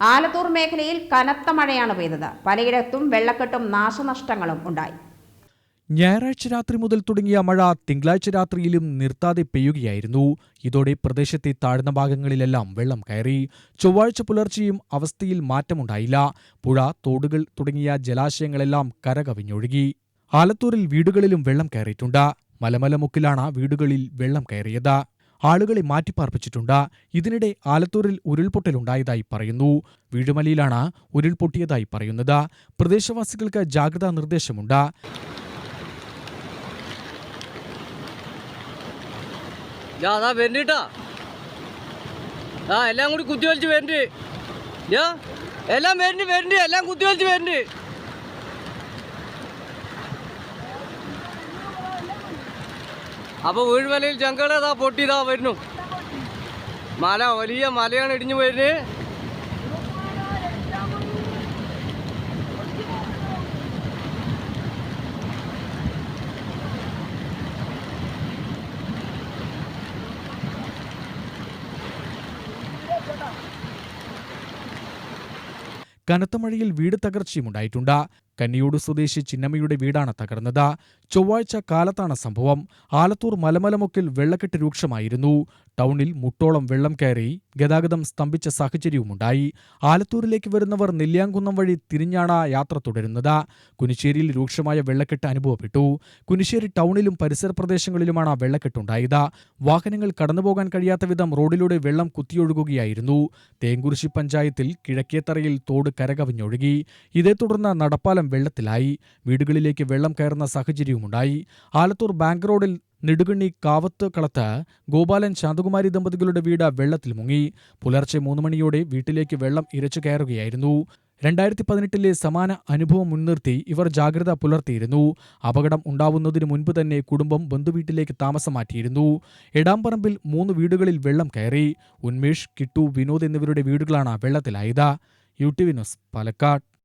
ആലത്തൂർ മേഖലയിൽ കനത്ത മഴയാണ് പെയ്തത്. പലയിടത്തും വെള്ളക്കെട്ടും നാശനഷ്ടങ്ങളും ഉണ്ടായി. ഞായറാഴ്ച രാത്രി മുതൽ തുടങ്ങിയ മഴ തിങ്കളാഴ്ച രാത്രിയിലും നിർത്താതെ പെയ്യുകയായിരുന്നു. ഇതോടെ പ്രദേശത്തെ താഴ്ന്ന ഭാഗങ്ങളിലെല്ലാം വെള്ളം കയറി. ചൊവ്വാഴ്ച പുലർച്ചെയും അവസ്ഥയിൽ മാറ്റമുണ്ടായില്ല. പുഴ തോടുകൾ തുടങ്ങിയ ജലാശയങ്ങളെല്ലാം കരകവിഞ്ഞൊഴുകി. ആലത്തൂരിൽ വീടുകളിലും വെള്ളം കയറിയിട്ടുണ്ട്. മലമലമുക്കിലാണ് വീടുകളിൽ വെള്ളം കയറിയത്. ആളുകളെ മാറ്റിപ്പാർപ്പിച്ചിട്ടുണ്ട്. ഇതിനിടെ ആലത്തൂരിൽ ഉരുൾപൊട്ടലുണ്ടായതായി പറയുന്നു. വീടുമലയിലാണ് ഉരുൾപൊട്ടിയതായി പറയുന്നത്. പ്രദേശവാസികൾക്ക് ജാഗ്രതാ നിർദ്ദേശമുണ്ട്. എല്ലാം കൂടി കുത്തിവലിച്ച് വരുന്നുണ്ട് യാ എല്ലാം വരുന്നുണ്ട് വരുന്നുണ്ട് എല്ലാം കുത്തിവലിച്ച് വരുന്നുണ്ട് അപ്പോൾ വീഴ്മലയിൽ ജങ്കള ഇതാ പൊട്ടിയതാ വരുന്നു. മല വലിയ മലയാണ് ഇടിഞ്ഞു വരുന്നത് കനത്ത മഴയിൽ വീട് തകർച്ചയുമുണ്ടായിട്ടുണ്ട്. കന്നിയോട് സ്വദേശി ചിന്നമ്മയുടെ വീടാണ് തകർന്നത്. ചൊവ്വാഴ്ച കാലത്താണ് സംഭവം. ആലത്തൂർ മലമലമുക്കിൽ വെള്ളക്കെട്ട് രൂക്ഷമായിരുന്നു. ടൗണിൽ മുട്ടോളം വെള്ളം കയറി ഗതാഗതം സ്തംഭിച്ച സാഹചര്യവുമുണ്ടായി. ആലത്തൂരിലേക്ക് വരുന്നവർ നെല്ലിയാങ്കുന്നം വഴി തിരിഞ്ഞാണ് യാത്ര തുടരുന്നത്. കുനിശ്ശേരിയിൽ രൂക്ഷമായ വെള്ളക്കെട്ട് അനുഭവപ്പെട്ടു. കുനിശ്ശേരി ടൗണിലും പരിസര പ്രദേശങ്ങളിലുമാണ് വെള്ളക്കെട്ടുണ്ടായത്. വാഹനങ്ങൾ കടന്നുപോകാൻ കഴിയാത്ത വിധം റോഡിലൂടെ വെള്ളം കുത്തിയൊഴുകുകയായിരുന്നു. തേങ്കുറിശി പഞ്ചായത്തിൽ കിഴക്കേത്തറയിൽ തോട് കരകവിഞ്ഞൊഴുകി. ഇതേ തുടർന്ന് നടപ്പാലം വെള്ളത്തിലായി. വീടുകളിലേക്ക് വെള്ളം കയറുന്ന സാഹചര്യവുമുണ്ടായി. ആലത്തൂർ ബാങ്ക് റോഡിൽ നെടുകണ്ണി കാവത്ത് കളത്ത് ഗോപാലൻ ശാന്തകുമാരി ദമ്പതികളുടെ വീട് വെള്ളത്തിൽ മുങ്ങി. പുലർച്ചെ മൂന്ന് മണിയോടെ വീട്ടിലേക്ക് വെള്ളം ഇരച്ചു കയറുകയായിരുന്നു. രണ്ടായിരത്തി പതിനെട്ടിലെ സമാന അനുഭവം മുൻനിർത്തി ഇവർ ജാഗ്രത പുലർത്തിയിരുന്നു. അപകടം ഉണ്ടാവുന്നതിന് മുൻപ് തന്നെ കുടുംബം ബന്ധുവീട്ടിലേക്ക് താമസം മാറ്റിയിരുന്നു. എടാംപറമ്പിൽ മൂന്ന് വീടുകളിൽ വെള്ളം കയറി. ഉന്മേഷ് കിട്ടു വിനോദ് എന്നിവരുടെ വീടുകളാണ് വെള്ളത്തിലായത്. U T V news Palakkad.